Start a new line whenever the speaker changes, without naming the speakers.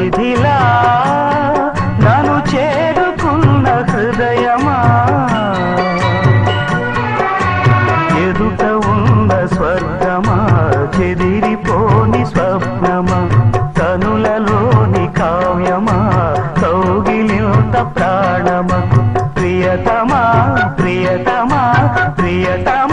పరిధిలా నను చేరుకున్న హృదయమా? ఎదుట ఉన్న స్వర్గమా? చెదిరిపోని స్వప్నమా? కనులలోని కావ్యమా? కౌగిలింత ప్రాణమా? ప్రియతమా ప్రియతమా ప్రియతమా?